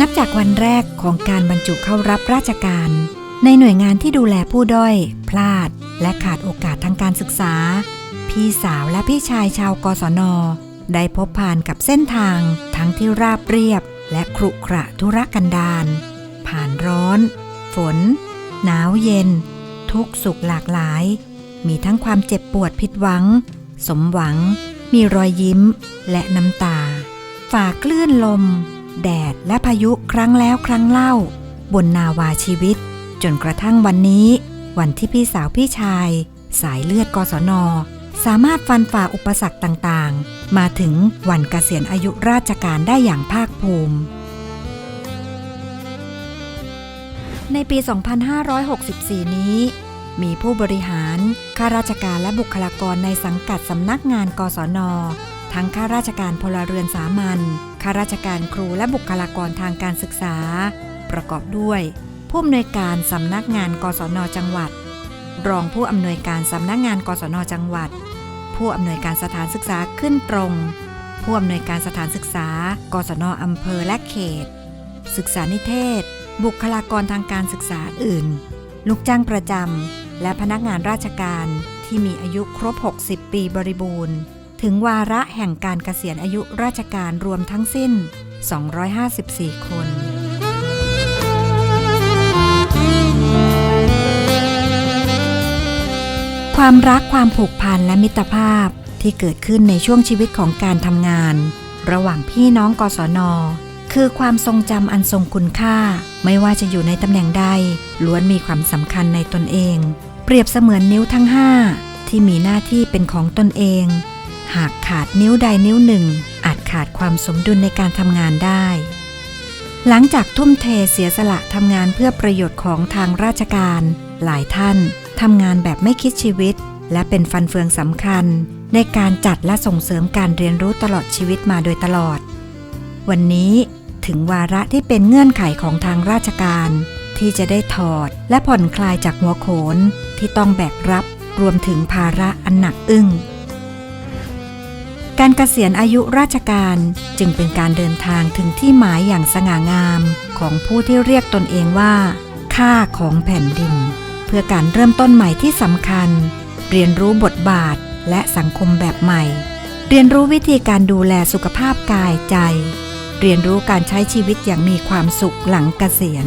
นับจากวันแรกของการบรรจุเข้ารับราชการ ในหน่วยงานที่ดูแลผู้ด้อย พลาด และขาดโอกาสทางการศึกษา พี่สาวและพี่ชายชาวกศน ได้พบผ่านกับเส้นทาง ทั้งที่ราบเรียบ และครุขระธุรกันดารผ่านร้อน ฝน หนาวเย็น ทุกสุขหลากหลาย มีทั้งความเจ็บปวดผิดหวัง สมหวัง มีรอยยิ้มและน้ำตา ฝ่าคลื่นลม แดดและพายุครั้งแล้วครั้งเล่า บนนาวาชีวิต จนกระทั่งวันนี้ วันที่พี่สาวพี่ชาย สายเลือดกศน สามารถฟันฝ่าอุปสรรคต่างๆ มาถึงวันเกษียณอายุราชการได้อย่างภาคภูมิ ในปี 2564 นี้มีผู้บริหาร ข้าราชการและบุคลากรในสังกัดสำนักงานกศน ทั้งข้าราชการพลเรือนสามัญข้าราชการครูและบุคลากรทางการศึกษา ประกอบด้วยผู้อำนวยการสำนักงานกศนจังหวัด รองผู้อำนวยการสำนักงานกศนจังหวัด ผู้อำนวยการสถานศึกษาขึ้นตรง ผู้อำนวยการสถานศึกษา กศนอำเภอและเขต ศึกษานิเทศ บุคลากรทางการศึกษาอื่น ลูกจ้างประจำและพนักงานราชการที่มีอายุครบ 60 ปีบริบูรณ์ ถึงวาระแห่งการเกษียณอายุราชการรวมทั้งสิ้น 254 คน ความรักความผูกพันและมิตรภาพที่เกิดขึ้นในช่วงชีวิตของการทำงาน ระหว่างพี่น้องกศน คือความทรงจำอันทรงคุณค่า ไม่ว่าจะอยู่ในตำแหน่งใดล้วนมีความสำคัญในตนเอง เปรียบเสมือนนิ้วทั้งห้าที่มีหน้าที่เป็นของตนเอง หากขาดนิ้วใดนิ้วหนึ่ง อาจขาดความสมดุลในการทำงานได้ หลังจากทุ่มเทเสียสละทำงานเพื่อประโยชน์ของทางราชการ หลายท่านทำงานแบบไม่คิดชีวิต และเป็นฟันเฟืองสำคัญ ในการจัดและส่งเสริมการเรียนรู้ตลอดชีวิตมาโดยตลอด วันนี้ถึงวาระที่เป็นเงื่อนไขของทางราชการ ที่จะได้ถอดและผ่อนคลายจากหัวโขนที่ต้องแบกรับรวมถึงภาระอันหนักอึ้ง การเกษียณอายุราชการจึงเป็นการเดินทางถึงที่หมายอย่างสง่างามของผู้ที่เรียกตนเองว่า ค่าของแผ่นดิน เพื่อการเริ่มต้นใหม่ที่สำคัญ เรียนรู้บทบาทและสังคมแบบใหม่ เรียนรู้วิธีการดูแลสุขภาพกายใจ เรียนรู้การใช้ชีวิตอย่างมีความสุขหลังเกษียณ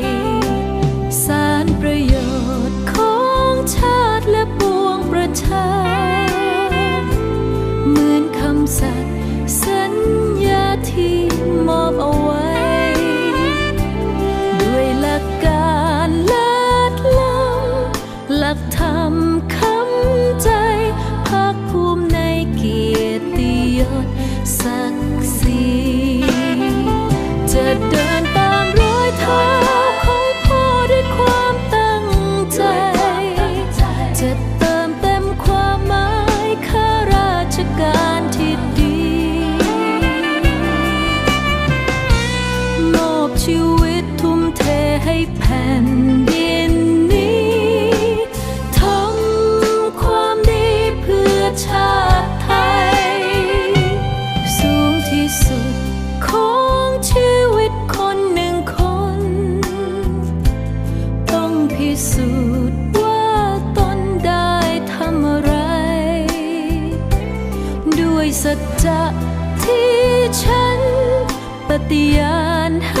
พิสูจน์ว่าตนได้ทำอะไร ด้วยสัจจะที่ฉันปฏิญาณให้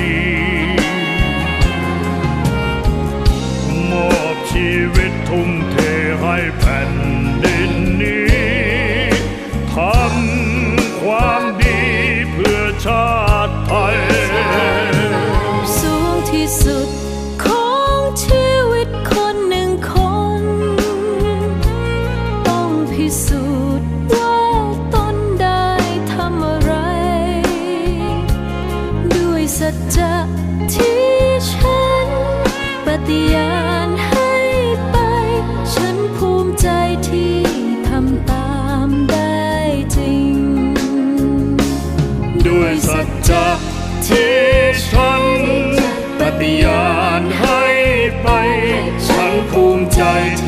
ี สุดของชีวิตคนหนึ่งคน ต้องพิสูจน์ว่าตนได้ทำอะไร ด้วยสัจจะที่ฉันปฏิญาณให้ไป ฉันภูมิใจที่ทำตามได้จริง ด้วยสัจจะที่